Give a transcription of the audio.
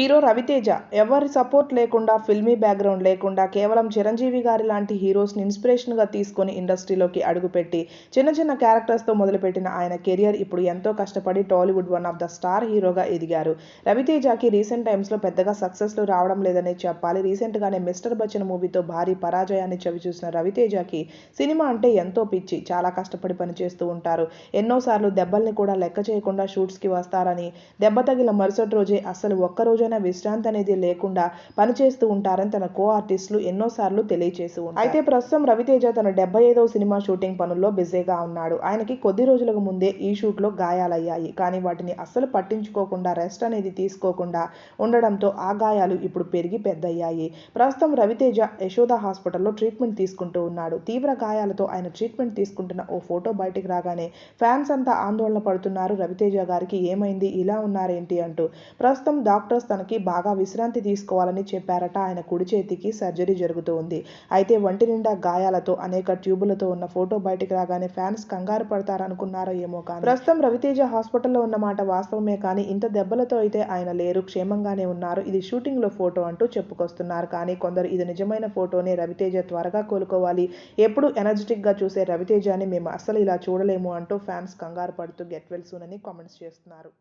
Hero Raviteja ఎవరి support లేకుండా filmy background లేకుండా కేవలం చిరంజీవి గారి లాంటి హీరోస్ని ఇన్స్పిరేషన్గా తీసుకొని ఇండస్ట్రీలోకి అడుగుపెట్టి చిన్న చిన్న క్యారెక్టర్స్తో మొదలుపెట్టిన ఆయన కెరియర్ ఇప్పుడు ఎంతో కష్టపడి Tollywood one of the star హీరోగా ఎదిగారు. రవితేజకి రీసెంట్ టైమ్స్లో పెద్దగా సక్సెస్లు రావడం లేదనే చెప్పాలి. రీసెంట్గానే మిస్టర్ బచ్చన్ మూవీతో భారీ పరాజయాన్ని చవిచూసిన రవితేజకి సినిమా అంటే ఎంతో పిచ్చి. చాలా కష్టపడి పనిచేస్తూ ఉంటారు. ఎన్నోసార్లు దెబ్బల్ని కూడా లెక్క చేయకుండా షూట్స్కి వస్తారని దెబ్బ తగిలిన మరుసటి రోజే అసలు ఒక్క రోజైనా విశ్రాంతి అనేది లేకుండా పనిచేస్తూ ఉంటారని తన కో ఆర్టిస్టులు ఎన్నోసార్లు తెలియచేసి అయితే ప్రస్తుతం రవితేజ తన డెబ్బై ఐదవ సినిమా షూటింగ్ పనుల్లో బిజీగా ఉన్నాడు. ఆయనకి కొద్ది రోజులకు ముందే ఈ షూట్లో గాయాలయ్యాయి. కానీ వాటిని అస్సలు పట్టించుకోకుండా రెస్ట్ అనేది తీసుకోకుండా ఉండడంతో ఆ గాయాలు ఇప్పుడు పెరిగి పెద్దయ్యాయి. ప్రస్తుతం రవితేజ యశోద హాస్పిటల్లో ట్రీట్మెంట్ తీసుకుంటూ ఉన్నాడు. తీవ్ర గాయాలతో ఆయన ట్రీట్మెంట్ తీసుకుంటున్న ఓ ఫోటో బయటికి రాగానే ఫ్యాన్స్ అంతా ఆందోళన పడుతున్నారు. రవితేజ గారికి ఏమైంది? ఇలా ఉన్నారేంటి? అంటూ ప్రస్తుతం డాక్టర్స్ తన తనకి బాగా విశ్రాంతి తీసుకోవాలని చెప్పారట. ఆయన కుడి చేతికి సర్జరీ జరుగుతూ ఉంది అయితే ఒంటి నిండా గాయాలతో అనేక ట్యూబులతో ఉన్న ఫోటో బయటికి రాగానే ఫ్యాన్స్ కంగారు పడతారనుకున్నారో ఏమో కానీ. ప్రస్తుతం రవితేజ హాస్పిటల్లో ఉన్నమాట వాస్తవమే కానీ ఇంత దెబ్బలతో అయితే ఆయన లేరు క్షేమంగానే ఉన్నారు. ఇది షూటింగ్లో ఫోటో అంటూ చెప్పుకొస్తున్నారు. కానీ కొందరు ఇది నిజమైన ఫోటోనే రవితేజ త్వరగా కోలుకోవాలి. ఎప్పుడు ఎనర్జెటిక్గా చూసే రవితేజని మేము అస్సలు ఇలా చూడలేము అంటూ ఫ్యాన్స్ కంగారు పడుతూ గెట్ వెల్ సూన్ అని కామెంట్స్ చేస్తున్నారు.